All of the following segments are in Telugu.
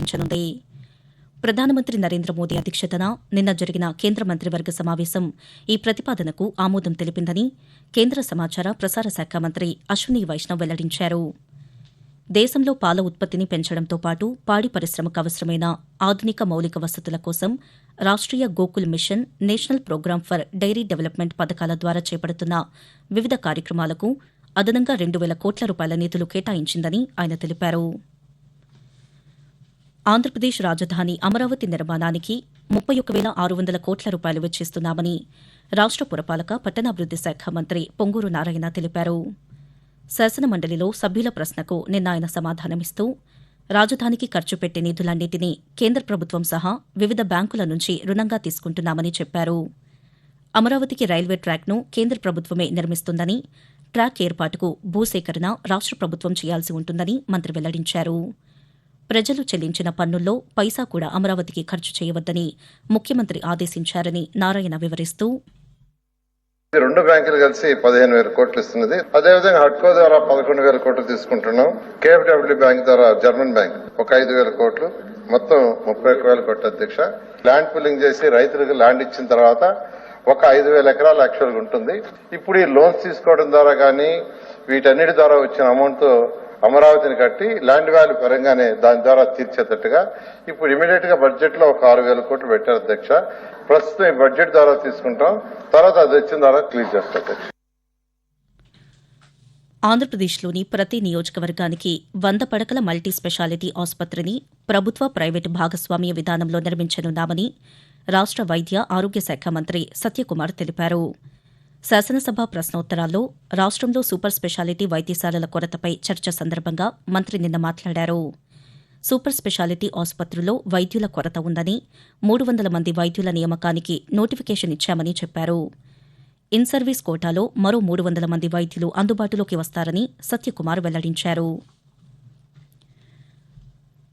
వ్యవహరించనుంది ప్రధానమంత్రి నరేంద్ర మోదీ అధ్యక్షతన నిన్న జరిగిన కేంద్ర మంత్రివర్గ సమావేశం ఈ ప్రతిపాదనకు ఆమోదం తెలిపిందని కేంద్ర సమాచార ప్రసార శాఖ మంత్రి అశ్విని వైష్ణవ్ వెల్లడించారు. దేశంలో పాల ఉత్పత్తిని పెంచడంతో పాటు పాడి పరిశ్రమకు అవసరమైన ఆధునిక మౌలిక వసతుల కోసం Rashtriya Gokul mission national program for dairy development పథకాల ద్వారా చేపడుతున్న వివిధ కార్యక్రమాలకు అదనంగా రెండు వేల కోట్ల రూపాయల నిధులు కేటాయించిందని ఆయన తెలిపారు. ఆంధ్రప్రదేశ్ రాజధాని అమరావతి నిర్మాణానికి ముప్పై ఒక వేల ఆరు వందల కోట్ల రూపాయలు వెచ్చిస్తున్నామని రాష్ట్ర పురపాలక పట్టణాభివృద్ది శాఖ మంత్రి పొంగూరు నారాయణ తెలిపారు. శాసనమండలిలో సభ్యుల ప్రశ్నకు నిన్న ఆయన సమాధానమిస్తూ రాజధానికి ఖర్చు పెట్టే నిధులన్నింటినీ కేంద్ర ప్రభుత్వం సహా వివిధ బ్యాంకుల నుంచి రుణంగా తీసుకుంటున్నామని చెప్పారు. అమరావతికి రైల్వే ట్రాక్ను కేంద్ర ప్రభుత్వమే నిర్మిస్తుందని ట్రాక్ ఏర్పాటుకు భూసేకరణ రాష్ట్ర ప్రభుత్వం చేయాల్సి ఉంటుందని మంత్రి వెల్లడించారు. ప్రజలు చెల్లించిన పన్నుల్లో పైసా కూడా అమరావతికి ఖర్చు చేయవద్దని ముఖ్యమంత్రి ఆదేశించారని నారాయణ వివరిస్తూ రెండు బ్యాంకులు కలిసి పదిహేను వేల కోట్లు ఇస్తున్నది. అదేవిధంగా హడ్కో ద్వారా పదకొండు వేల కోట్లు తీసుకుంటున్నాం. కేఎఫ్డబ్ల్యూ బ్యాంక్ ద్వారా జర్మన్ బ్యాంక్ ఒక ఐదు వేల కోట్లు. మొత్తం ముప్పై ఒక్క వేల కోట్ల అధ్యక్ష. ల్యాండ్ పుల్లింగ్ చేసి రైతులకు ల్యాండ్ ఇచ్చిన తర్వాత ఒక ఐదు వేల ఎకరాలు యాక్చువల్గా ఉంటుంది. ఇప్పుడు ఈ లోన్స్ తీసుకోవడం ద్వారా కానీ వీటన్నిటి ద్వారా వచ్చిన అమౌంట్తో అమరావతిని కట్టి ల్యాండ్ వాల్యూ పెరగానే దాని ద్వారా తీర్చేటట్టుగా ఇప్పుడు ఇమీడియట్గా బడ్జెట్లో ఒక ఆరు వేల కోట్లు పెట్టారు అధ్యక్ష. ప్రస్తుతం ఈ బడ్జెట్ ద్వారా తీసుకుంటాం. తర్వాత అది వచ్చిన ద్వారా క్లియర్ చేస్తారు అధ్యక్ష. ఆంధ్రప్రదేశ్లోని ప్రతి నియోజకవర్గానికి వంద పడకల మల్టీ స్పెషాలిటీ ఆసుపత్రిని ప్రభుత్వ ప్రైవేటు భాగస్వామ్య విధానంలో నిర్మించనున్నామని రాష్ట్ర వైద్య ఆరోగ్య శాఖ మంత్రి సత్యకుమార్ తెలిపారు. శాసనసభ ప్రశ్నోత్తరాల్లో రాష్ట్రంలో సూపర్ స్పెషాలిటీ వైద్యశాలల కొరతపై చర్చ సందర్భంగా మంత్రి నిన్న మాట్లాడారు. సూపర్ స్పెషాలిటీ ఆసుపత్రుల్లో వైద్యుల కొరత ఉందని మూడు వందల మంది వైద్యుల నియామకానికి నోటిఫికేషన్ ఇచ్చామని చెప్పారు. ఇన్ సర్వీస్ కోటాలో మరో మూడు వందల మంది వైద్యులు అందుబాటులోకి వస్తారని సత్యకుమార్ వెల్లడించారు.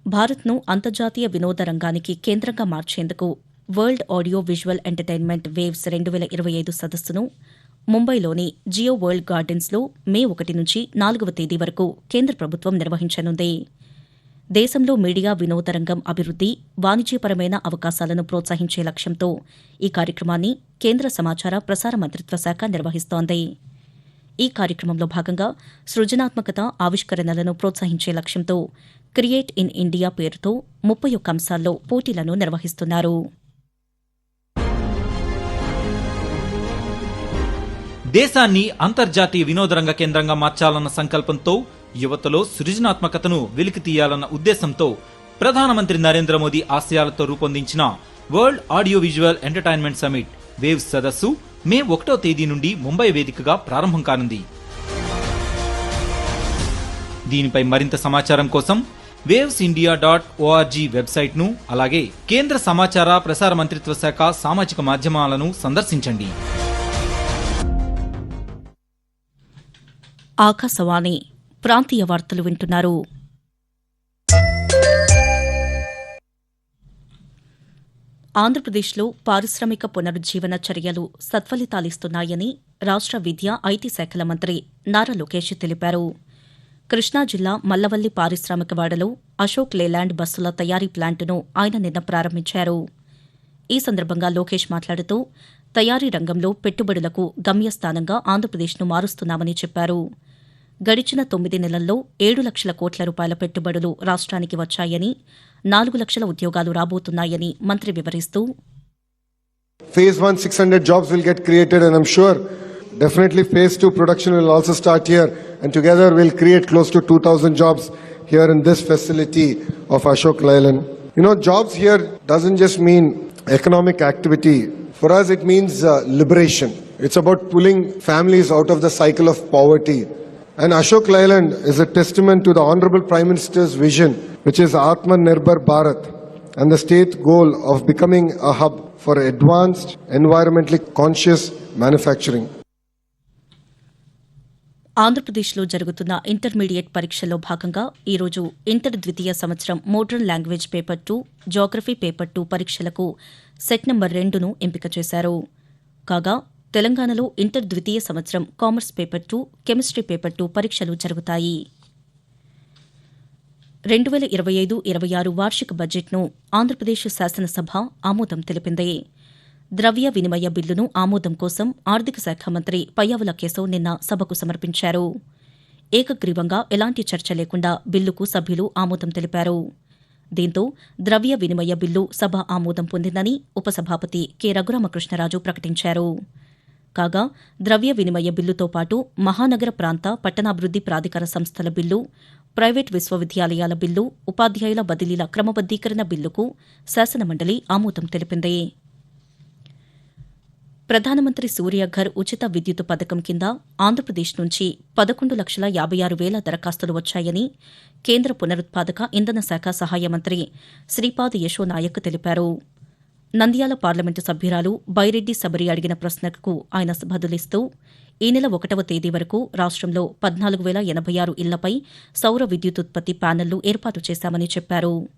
భారత్ను అంతర్జాతీయ వినోద రంగానికి కేంద్రంగా మార్చేందుకు world audio visual entertainment waves రెండు వేల ఇరవై ఐదు సదస్సును ముంబైలోని జియో వరల్డ్ గార్డెన్స్లో మే ఒకటి నుంచి నాలుగవ తేదీ వరకు కేంద్ర ప్రభుత్వం నిర్వహించనుంది. దేశంలో మీడియా వినోద రంగం అభివృద్ది వాణిజ్యపరమైన అవకాశాలను ప్రోత్సహించే లక్ష్యంతో ఈ కార్యక్రమాన్ని కేంద్ర సమాచార ప్రసార మంత్రిత్వ శాఖ నిర్వహిస్తోంది. ఈ కార్యక్రమంలో భాగంగా సృజనాత్మకత ఆవిష్కరణలను ప్రోత్సహించే లక్ష్యంతో క్రియేట్ ఇన్ ఇండియా పేరుతో ముప్పై ఒక్క అంశాల్లో పోటీలను నిర్వహిస్తున్నారు. దేశాన్ని అంతర్జాతీయ వినోదరంగ కేంద్రంగా మార్చాలన్న సంకల్పంతో యువతలో సృజనాత్మకతను వెలికి తీయాలన్న ఉద్దేశంతో ప్రధానమంత్రి నరేంద్ర మోదీ ఆశయాలతో రూపొందించిన world audio visual entertainment summit waves సదస్సు మే ఒకటో తేదీ నుండి ముంబై వేదికగా ప్రారంభం కానుంది. దీనిపై మరింత సమాచారం కోసం వేవ్స్ ఇండియా డాట్ ఓఆర్జీ వెబ్సైట్ను అలాగే కేంద్ర సమాచార ప్రసార మంత్రిత్వ శాఖ సామాజిక మాధ్యమాలను సందర్శించండి. ఆకాశవాణి ప్రాంతీయ వార్తలు వింటున్నారు. ఆంధ్రప్రదేశ్లో పారిశ్రామిక పునరుజ్జీవన చర్యలు సత్ఫలితాలిస్తున్నాయని రాష్ట్ర విద్య ఐటీ శాఖల మంత్రి నారా లోకేష్ తెలిపారు. కృష్ణా జిల్లా మల్లవల్లి పారిశ్రామికవాడలో అశోక్ లేలాండ్ బస్సుల తయారీ ప్లాంటును ఆయన నిన్న ప్రారంభించారు. ఈ సందర్భంగా లోకేష్ మాట్లాడుతూ తయారీ రంగంలో పెట్టుబడులకు గమ్యస్థానంగా ఆంధ్రప్రదేశ్ను మారుస్తున్నామని చెప్పారు. గడిచిన తొమ్మిది నెలల్లో ఏడు లక్షల కోట్ల రూపాయల పెట్టుబడులు రాష్ట్రానికి వచ్చాయని నాలుగు లక్షల ఉద్యోగాలు రాబోతున్నాయని మంత్రి వివరిస్తూ phase one six hundred jobs will get created and sure definitely phase two production will also start here and together will create close to two thousand jobs here in this facility of Ashok Leyland you know jobs here doesn't just mean economic activity for us it means liberation it's about pulling families out of the cycle of poverty And Ashok Leyland is a testament to the Honorable Prime Minister's vision, which is Atman Nirbhar Bharat and the state goal of becoming a hub for advanced, environmentally conscious manufacturing. ఆంధ్రప్రదేశ్లో జరుగుతున్న ఇంటర్మీడియట్ పరీక్షల్లో భాగంగా ఈరోజు ఇంటర్ ద్వితీయ సంవత్సరం modern language paper two geography paper two పరీక్షలకు సెట్ నంబర్ రెండును ఎంపిక చేశారు కాగా తెలంగాణలో ఇంటర్ ద్వితీయ సంవత్సరం commerce paper two chemistry paper two పరీక్షలు జరుగుతాయి. రెండు వేల ఇరవై ఐదు ఇరవై ఆరు వార్షిక బడ్జెట్ను ఆంధ్రప్రదేశ్ శాసనసభ ఆమోదం తెలిపింది. ద్రవ్య వినిమయ బిల్లును ఆమోదం కోసం ఆర్థిక శాఖ మంత్రి పయ్యావుల కేశవ్ నిన్న సభకు సమర్పించారు. ఏకగ్రీవంగా ఎలాంటి చర్చ లేకుండా బిల్లుకు సభ్యులు ఆమోదం తెలిపారు. దీంతో ద్రవ్య వినిమయ బిల్లు సభ ఆమోదం పొందిందని ఉపసభాపతి కె రఘురామకృష్ణరాజు ప్రకటించారు. కాగా ద్రవ్య వినిమయ బిల్లుతో పాటు మహానగర ప్రాంత పట్టణాభివృద్ది ప్రాధికార సంస్థల బిల్లు ప్రైవేట్ విశ్వవిద్యాలయాల బిల్లు ఉపాధ్యాయుల బదిలీల క్రమబద్దీకరణ బిల్లుకు శాసనమండలి ఆమోదం తెలిపింది. ప్రధానమంత్రి సూర్యఘర్ ఉచిత విద్యుత్ పథకం కింద ఆంధ్రప్రదేశ్ నుంచి పదకొండు లక్షల యాబై ఆరు వేల దరఖాస్తులు వచ్చాయని కేంద్ర పునరుత్పాదక ఇంధన శాఖ సహాయ మంత్రి శ్రీపాద్ యశో నాయక్ తెలిపారు. నంద్యాల పార్లమెంటు సభ్యురాలు బైరెడ్డి సబరి అడిగిన ప్రశ్నకు ఆయన బదులిస్తూ ఈ నెల ఒకటవ తేదీ వరకు రాష్ట్రంలో పద్నాలుగు వేల ఎనభై ఆరు ఇళ్ళపై సౌర విద్యుత్ ఉత్పత్తి ప్యానెళ్ళు ఏర్పాటు చేశామని చెప్పారు.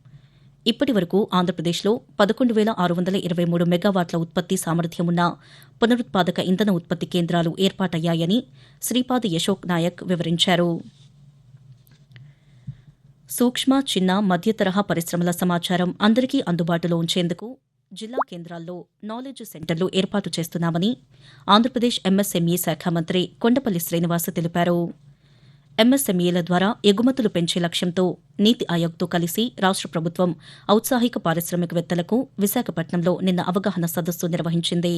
ఇప్పటి వరకు ఆంధ్రప్రదేశ్లో పదకొండు వేల ఆరు వందల ఇరవై మూడు మెగావాట్ల ఉత్పత్తి సామర్థ్యమున్న పునరుత్పాదక ఇంధన ఉత్పత్తి కేంద్రాలు ఏర్పాటయ్యాయని శ్రీపాద్ యశోక్ నాయక్ వివరించారు. సూక్ష్మ చిన్న మధ్య తరహా పరిశ్రమల సమాచారం అందరికీ అందుబాటులో ఉంచేందుకు జిల్లా కేంద్రాల్లో నాలెడ్జ్ సెంటర్లు ఏర్పాటు చేస్తున్నామని ఆంధ్రప్రదేశ్ ఎంఎస్ఎంఈ శాఖ మంత్రి కొండపల్లి శ్రీనివాస్ తెలిపారు. ఎంఎస్ఎంఈల ద్వారా ఎగుమతులు పెంచే లక్ష్యంతో నీతి ఆయోగ్తో కలిసి రాష్ట ప్రభుత్వం ఔత్సాహిక పారిశ్రామికవేత్తలకు విశాఖపట్నంలో నిన్న అవగాహన సదస్సు నిర్వహించింది.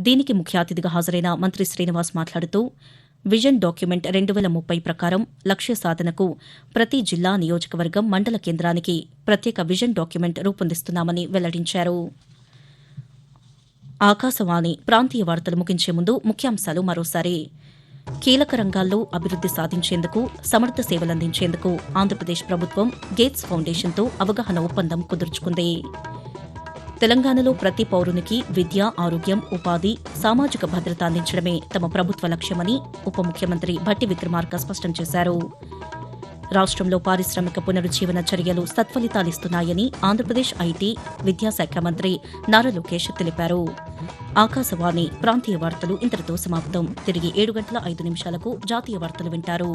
దీనికి ముఖ్య అతిథిగా హాజరైన మంత్రి శ్రీనివాస్ మాట్లాడుతూ విజన్ డాక్యుమెంట్ రెండు వేల ముప్పై ప్రకారం లక్ష్య సాధనకు ప్రతి జిల్లా నియోజకవర్గం మండల కేంద్రానికి ప్రత్యేక విజన్ డాక్యుమెంట్ రూపొందిస్తున్నామని వెల్లడించారు. ఆకాశవాణి ప్రాంతీయ వార్తలు ముగించే ముందు ముఖ్యాంశాలు మరోసారి. కీలక రంగాల్లో అభివృద్ది సాధించేందుకు సమర్థ సేవలందించేందుకు ఆంధ్రప్రదేశ్ ప్రభుత్వం గేట్స్ ఫౌండేషన్తో అవగాహన ఒప్పందం కుదుర్చుకుంది. తెలంగాణలో ప్రతి పౌరునికి విద్య ఆరోగ్యం ఉపాధి సామాజిక భద్రత అందించడమే తమ ప్రభుత్వ లక్ష్యమని ఉప ముఖ్యమంత్రి భట్టి విక్రమార్క స్పష్టం చేశారు. రాష్ట్రంలో పారిశ్రామిక పునరుజ్జీవన చర్యలు సత్ఫలితాలిస్తున్నాయని ఆంధ్రప్రదేశ్ ఐటీ విద్యాశాఖ మంత్రి నారా లోకేష్ తెలిపారు. ఆకాశవాణి ప్రాంతీయ వార్తలు ఇంతటితో సమాప్తం. తిరిగి ఏడు గంటల ఐదు నిమిషాలకు జాతీయ వార్తలు వింటారు.